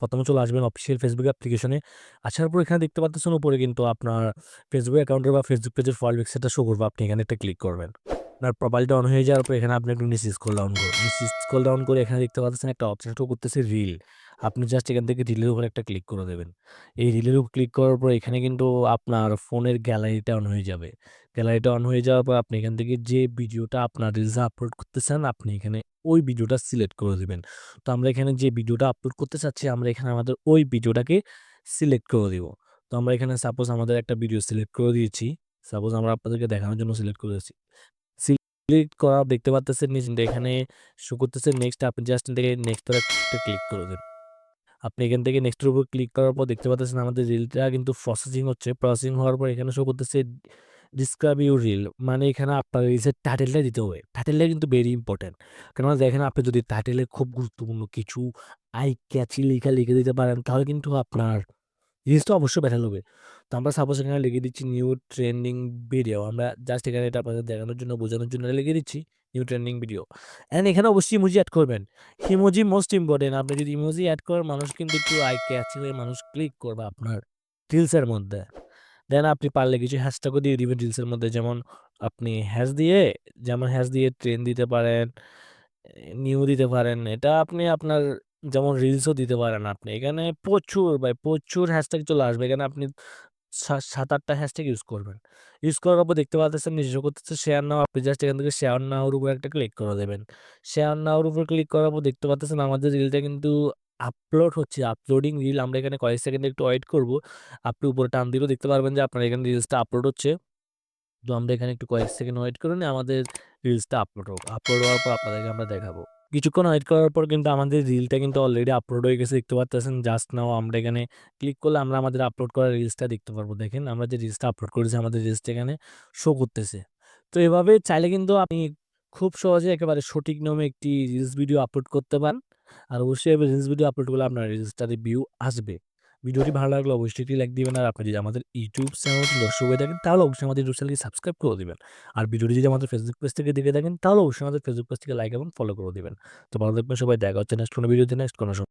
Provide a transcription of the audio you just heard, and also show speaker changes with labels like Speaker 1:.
Speaker 1: প্রথমে চলে আসবেন অফিসিয়াল ফেসবুক অ্যাপ্লিকেশনে। আসার পর এখানে দেখতে পাচ্ছেন উপরে কিন্তু আপনার ফেসবুক অ্যাকাউন্টের বা ফেসবুক পেজের ফল পিকচারটা শো করব আপনি এখানে একটা ক্লিক করবেন। আপনার প্রোফাইলটা অন হয়ে যাওয়ার পর এখানে আপনি একটু নিচে স্ক্রল ডাউন করুন। নিচে স্ক্রল ডাউন করে এখানে দেখতে পাচ্ছেন একটা অপশন শো করতেছে রিল। আপনি জাস্ট এখান থেকে রিলের উপর একটা ক্লিক করে দেবেন। এই রিলের উপর ক্লিক করার পর এখানে কিন্তু আপনার ফোনের গ্যালারিটা অন হয়ে যাবে। গ্যালারিটা অন হয়ে যাওয়ার পর আপনি এখান থেকে যে ভিডিওটা আপনার রিলস আপলোড করতে চান আপনি এখানে ওই ভিডিওটা সিলেক্ট করে দেবেন তো আমরা এখানে যে ভিডিওটা আপলোড করতে চাচ্ছি, আমরা এখানে আমাদের ওই ভিডিওটাকে সিলেক্ট করে দিব। তো আমরা এখানে সাপোজ আমাদের একটা ভিডিও সিলেক্ট করে দিয়েছি। সাপোজ আমরা আপনাদেরকে দেখানোর জন্য সিলেক্ট করেছি। সিলেক্ট করা দেখতে পারতেছেন নিচে এখানে শো করতেছে নেক্সট আপনি জাস্ট থেকে নেক্সট একটা ক্লিক করে দেন। আপনি এখান থেকে নেক্সটের উপর ক্লিক করার পর দেখতে পাচ্ছেন আমাদের রিলটা কিন্তু প্রসেসিং হচ্ছে। প্রসেসিং হওয়ার পর এখানে শো করতেছে ডিসক্রাইব ইউর রিল মানে এখানে আপনার রিলসের টাইটেলটা দিতে হবে। টাইটেলটা কিন্তু ভেরি ইম্পোর্টেন্ট। কেননা দেখেন আপনি যদি টাইটেলে খুব গুরুত্বপূর্ণ কিছু আই ক্যাচি লেখা লিখে দিতে পারেন, তাহলে কিন্তু আপনার রিলসটা অবশ্যই ভাইরাল হবে। তো আমরা সাপোজ এখানে লিখে দিচ্ছি নিউ ট্রেন্ডিং ভিডিও। আমরা জাস্ট এখানে এটা আপনাদের দেখানোর জন্য বোঝানোর জন্য লিখে দিচ্ছি নিউ ট্রেন্ডিং ভিডিও। অ্যান্ড এখানে অবশ্যই ইমোজি অ্যাড করবেন। Emoji most important. আপনি যদি ইমোজি অ্যাড করেন মানুষ কিন্তু একটু আই ক্যাচি হয়ে মানুষ ক্লিক করবে আপনার রিলসের মধ্যে। দেন আপনি পারলে কিছু হ্যাশট্যাগও দিয়ে দিবেন রিলসের মধ্যে যেমন আপনি হ্যাশ দিয়ে যেমন হ্যাশ দিয়ে ট্রেন দিতে পারেন, নিউ দিতে পারেন। এটা আপনি আপনার যেমন রিলসও দিতে পারেন আপনি। এখানে প্রচুর ভাই প্রচুর হ্যাশট্যাগ চলে আসবে। এখানে আপনি সা ৭-৮ টা হ্যাশট্যাগ ইউজ করবেন। ইউজ করার পর দেখতে নিচে শো করতেছে শেয়ার নাও। আপনি জাস্ট এখান থেকে শেয়ার নাও এর উপর একটা ক্লিক করে দেবেন। শেয়ার নাও এর উপর ক্লিক করার পর দেখতে পারতেছেন আমাদের রিলটা কিন্তু আপলোড হচ্ছে। আপলোডিং রিল আমরা এখানে কয়েক সেকেন্ড একটু ওয়েট করব। আপনি উপরে টান দিলেও দেখতে পারবেন যে আপনার এখানে রিলসটা আপলোড হচ্ছে। তো আমরা এখানে একটু কয়েক সেকেন্ড ওয়েট করে নিই আমাদের রিলসটা আপলোড হোক। আপলোড হওয়ার পর আপনাদেরকে আমরা দেখাবো। কিছুক্ষণ ওয়েট করার পর কিন্তু আমাদের রিলটা কিন্তু অলরেডি আপলোড হয়ে গেছে, দেখতে পাচ্ছেন জাস্ট নাও আমরা এখানে ক্লিক করলে আমরা আমাদের আপলোড করা রিলসটা দেখতে পারব। দেখেন, আমরা যে রিলসটা আপলোড করেছি, আমাদের রিলসটা এখানে শো করতেছে। তো এভাবে চাইলে কিন্তু আপনি খুব সহজে একেবারে সঠিক নিয়মে একটি রিলস ভিডিও আপলোড করতে পারেন। আর অবশ্যই রিলস ভিডিও আপলোড করলে আপনার রিলসটার ভিউ আসবে। ভিডিওটি ভালো লাগলে অবশ্যই একটি লাইক দিবেন। আর আপনি যদি আমাদের ইউটিউব চ্যানেল দর্শক হয়ে থাকেন তাহলে অবশ্যই আমাদের ইউটিউব চ্যানেলকে সাবস্ক্রাইব করে দেবেন আর ভিডিওটি যদি আমাদের ফেসবুক পেজ থেকে দেখে থাকেন, তাহলে অবশ্যই আমাদের ফেসবুক পেজ থেকে লাইক এবং ফলো করে দেবেন তো ভালো থাকবেন সবাই, দেখা হচ্ছে নেক্সট কোনো ভিডিওতে নেক্সট কোনো।